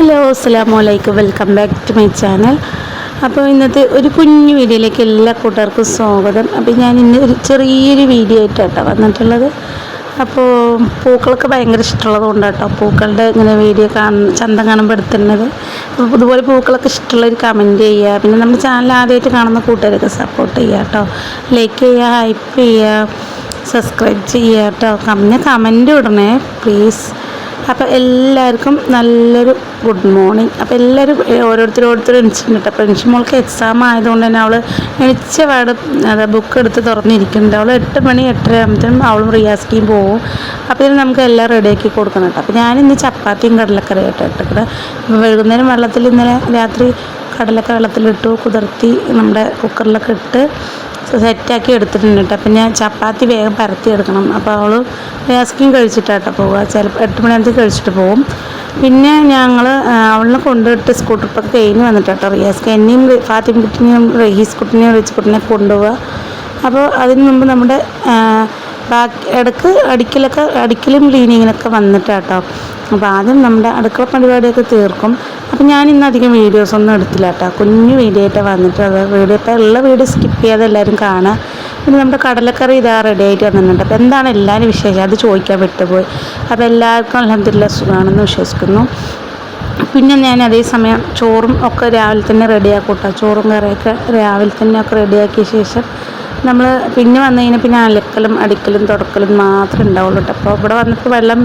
Hello അസ്സാം വലൈക്കും welcome back to my channel. അപ്പോൾ ഇന്നത്തെ ഒരു കുഞ്ഞു വീഡിയോയിലേക്ക് എല്ലാ കൂട്ടുകാർക്കും സ്വാഗതം. അപ്പോൾ ഞാൻ ഇന്ന് ഒരു ചെറിയൊരു വീഡിയോ ആയിട്ടാട്ടോ വന്നിട്ടുള്ളത്. അപ്പോൾ പൂക്കളൊക്കെ ഭയങ്കര ഇഷ്ടമുള്ളത് കൊണ്ടാട്ടോ പൂക്കളുടെ ഇങ്ങനെ വീഡിയോ കാണുന്ന ചന്തം കാണുമ്പോൾ എടുത്തിരുന്നത് അപ്പോൾ ഇതുപോലെ പൂക്കളൊക്കെ ഇഷ്ടമുള്ളവർ കമന്റ് ചെയ്യുക. പിന്നെ നമ്മുടെ ചാനൽ ആദ്യമായിട്ട് കാണുന്ന കൂട്ടുകാരൊക്കെ സപ്പോർട്ട് ചെയ്യുക കേട്ടോ ലൈക്ക് ചെയ്യുക ഹൈപ്പ് ചെയ്യുക സബ്സ്ക്രൈബ് ചെയ്യുക കേട്ടോ പിന്നെ കമന്റ് ഇടണേ. പ്ലീസ് അപ്പോൾ എല്ലാവർക്കും നല്ലൊരു ഗുഡ് മോർണിംഗ് അപ്പോൾ എല്ലാവരും ഓരോരുത്തരും ഓരോരുത്തരും എണിച്ചിട്ടുണ്ട്. അപ്പോൾ എണിച്ച് മോൾക്ക് എക്സാം ആയതുകൊണ്ട് തന്നെ അവൾ എണിച്ച പാട് അത് ബുക്ക് എടുത്ത് തുറന്നിരിക്കുന്നുണ്ട്. അവൾ എട്ട് മണി എട്ടര ആകുമ്പോഴത്തേനും അവളും റിയാസ്കിയും പോവും. അപ്പോൾ ഇതിന് നമുക്ക് എല്ലാം റെഡിയാക്കി കൊടുക്കണം കേട്ടോ. അപ്പോൾ ഞാനിന്ന് ചപ്പാത്തിയും കടലക്കറി ആയിട്ട് ഇട്ടിട്ട് വൈകുന്നേരം വെള്ളത്തിൽ ഇന്നലെ രാത്രി കടലൊക്കെ വെള്ളത്തിലിട്ടു കുതിർത്തി നമ്മുടെ കുക്കറിലൊക്കെ ഇട്ട് സെറ്റാക്കി എടുത്തിട്ടുണ്ട് കേട്ടോ. അപ്പം ഞാൻ ചപ്പാത്തി വേഗം പരത്തി എടുക്കണം. അപ്പോൾ അവൾ വേസ്കിയും കഴിച്ചിട്ടാട്ടോ പോവുക. ചിലപ്പോൾ എട്ട് മണിയാകുമ്പോൾ കഴിച്ചിട്ട് പോകും പിന്നെ ഞങ്ങൾ അവളിനെ കൊണ്ടുപോയിട്ട് സ്കൂട്ടർ ഇപ്പം കഴിഞ്ഞ് വന്നിട്ടാട്ടോ റിയാസ്ക്ക് എന്നെയും ഫാത്തിമ കുട്ടിനെയും റഹീസ് കുട്ടിനെയും റിച്ച് കുട്ടിനെ കൊണ്ടുപോവുക. അപ്പോൾ അതിന് മുമ്പ് നമ്മുടെ ബാക്കി ഇടയ്ക്ക് അടിക്കലൊക്കെ അടിക്കലും ക്ലീനിങ്ങിനൊക്കെ വന്നിട്ടാട്ടോ അപ്പോൾ ആദ്യം നമ്മുടെ അടുക്കള പരിപാടിയൊക്കെ തീർക്കും. അപ്പോൾ ഞാൻ ഇന്ന് അധികം വീഡിയോസ് ഒന്നും എടുത്തില്ല കേട്ടോ കുഞ്ഞു വീഡിയോ ആയിട്ട് വന്നിട്ട് അത് വീഡിയോ ഇപ്പോൾ ഉള്ള വീഡിയോ സ്കിപ്പ് ചെയ്യാതെ എല്ലാവരും കാണുക പിന്നെ നമ്മുടെ കടലക്കറി ഇതാ റെഡി ആയിട്ട് വന്നിട്ടുണ്ട്. അപ്പോൾ എന്താണ് എല്ലാവരും വിശേഷം? അത് ചോദിക്കാൻ വിട്ടുപോയി. അപ്പോൾ എല്ലാവർക്കും അലഹദില്ല സുഖമാണെന്ന് വിശ്വസിക്കുന്നു. പിന്നെ ഞാൻ അതേ അതേസമയം ചോറും ഒക്കെ രാവിലെ തന്നെ റെഡിയാക്കും കേട്ടോ ചോറും കറിയൊക്കെ രാവിലെ തന്നെ ഒക്കെ റെഡിയാക്കിയ ശേഷം നമ്മൾ പിന്നെ വന്നു കഴിഞ്ഞാൽ പിന്നെ അലക്കലും അടിക്കലും തുടക്കലും മാത്രമേ ഉണ്ടാവുള്ളൂ കേട്ടോ അപ്പോൾ ഇവിടെ വന്നിട്ട് വെള്ളം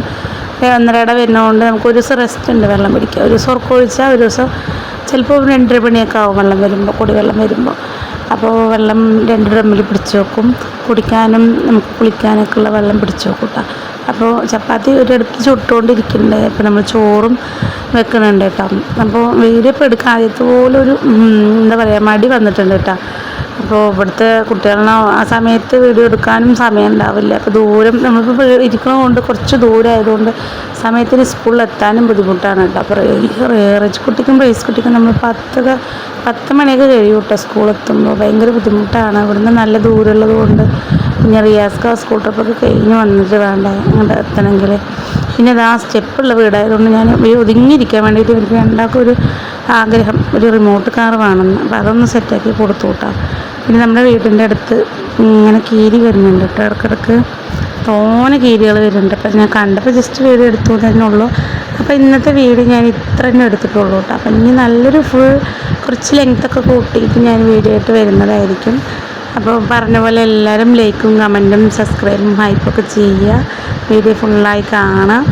ഒന്നരയുടെ വരുന്നതുകൊണ്ട് നമുക്ക് ഒരു ദിവസം റെസ്റ്റ് ഉണ്ട് വെള്ളം പിടിക്കുക ഒരു ദിവസം ഉറക്കം ഒഴിച്ചാൽ ഒരു ദിവസം ചിലപ്പോൾ രണ്ടര മണിയൊക്കെ ആവും വെള്ളം വരുമ്പോൾ കുടിവെള്ളം വരുമ്പോൾ. അപ്പോൾ വെള്ളം രണ്ട് ഡ്രമ്മിൽ പിടിച്ച് വെക്കും. കുടിക്കാനും നമുക്ക് കുളിക്കാനൊക്കെ ഉള്ള വെള്ളം പിടിച്ച് വെക്കും കേട്ടോ. അപ്പോൾ ചപ്പാത്തി ഒരിടത്ത് ചുട്ടുകൊണ്ടിരിക്കുന്നുണ്ട് അപ്പോൾ നമ്മൾ ചോറും വെക്കുന്നുണ്ട് കേട്ടോ. അപ്പോൾ വീഡിയോ ഇപ്പോൾ എടുക്കാൻ ആദ്യത്തെ പോലെ ഒരു എന്താ പറയുക മടി വന്നിട്ടുണ്ട് കേട്ടോ. അപ്പോൾ ഇവിടുത്തെ കുട്ടികളെ ആ സമയത്ത് വീഡിയോ എടുക്കാനും സമയം ഉണ്ടാവില്ല. അപ്പോൾ ദൂരം നമ്മളിപ്പോൾ ഇരിക്കണതുകൊണ്ട് കുറച്ച് ദൂരം ആയതുകൊണ്ട് സമയത്തിന് സ്കൂളിൽ എത്താനും ബുദ്ധിമുട്ടാണ് കേട്ടോ. അപ്പോൾ റേറേജ് കുട്ടിക്കും റേസ് കുട്ടിക്കും നമ്മൾ പത്ത് പത്ത് മണിയൊക്കെ കഴിയും കേട്ടോ സ്കൂളെത്തുമ്പോൾ ഭയങ്കര ബുദ്ധിമുട്ടാണ്. ഇവിടുന്ന് നല്ല ദൂരമുള്ളത് കൊണ്ട് പിന്നെ റിയാസ് സ്കൂൾ കൂട്ടപ്പൊക്കെ കഴിഞ്ഞ് വന്നിട്ട് വേണ്ട അങ്ങോട്ട് എത്തണമെങ്കിൽ പിന്നെ അത് ആ സ്റ്റെപ്പുള്ള വീടായതുകൊണ്ട് ഞാൻ ഒതുങ്ങിയിരിക്കാൻ വേണ്ടിയിട്ട് എനിക്ക് രണ്ടാൾക്കും ഒരു ആഗ്രഹം ഒരു റിമോട്ട് കാർ വേണമെന്ന്. അപ്പോൾ അതൊന്ന് സെറ്റാക്കി കൊടുത്തു കൂട്ടാം പിന്നെ നമ്മുടെ വീടിന്റെ അടുത്ത് ഇങ്ങനെ കീരി വരുന്നുണ്ട് കേട്ടോ ഇടക്കിടക്ക് തോനെ കീരികൾ വരുന്നുണ്ട്. അപ്പം ഞാൻ കണ്ടപ്പോൾ ജസ്റ്റ് വീട് എടുത്തു തന്നെ ഉള്ളു അപ്പോൾ ഇന്നത്തെ വീട് ഞാൻ ഇത്ര തന്നെ എടുത്തിട്ടുള്ളൂ കേട്ടോ അപ്പം ഇനി നല്ലൊരു ഫുൾ കുറച്ച് ലെങ്ത്തൊക്കെ കൂട്ടിയിട്ട് ഞാൻ വീഡിയോ ആയിട്ട് വരുന്നതായിരിക്കും. അപ്പോൾ പറഞ്ഞ പോലെ എല്ലാവരും ലൈക്കും കമന്റും സബ്സ്ക്രൈബും ഹൈപ്പൊക്കെ ചെയ്യുക. വീഡിയോ ഫുള്ളായി കാണാം.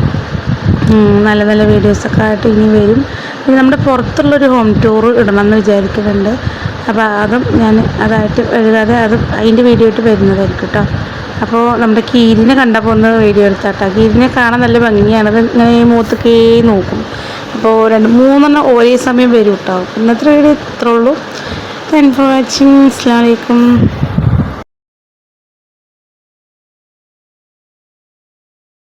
നല്ല നല്ല വീഡിയോസൊക്കെ ആയിട്ട് ഇനി വരും. പിന്നെ നമ്മുടെ പുറത്തുള്ളൊരു ഹോം ടൂർ ഇടണമെന്ന് വിചാരിക്കുന്നുണ്ട്. അപ്പോൾ അതും ഞാൻ അതായിട്ട് എഴുതാതെ അത് അതിന്റെ വീഡിയോ ആയിട്ട് വരുന്നതായിരിക്കും കേട്ടോ അപ്പോൾ നമ്മുടെ കീരിനെ കണ്ടപ്പോൾ ഒന്ന് വീഡിയോ എടുത്താട്ടോ. കീരിനെ കാണാൻ നല്ല ഭംഗിയാണ്. അത് ഇങ്ങനെ മൂത്തക്കേ നോക്കും. അപ്പോൾ രണ്ട് മൂന്നെണ്ണം ഒരേ സമയം വരും കേട്ടോ ഇന്നത്തെ വീഡിയോ ഇത്രേ താങ്ക് ഫോർ വാച്ചിങ് അസ്സാം വലൈക്കും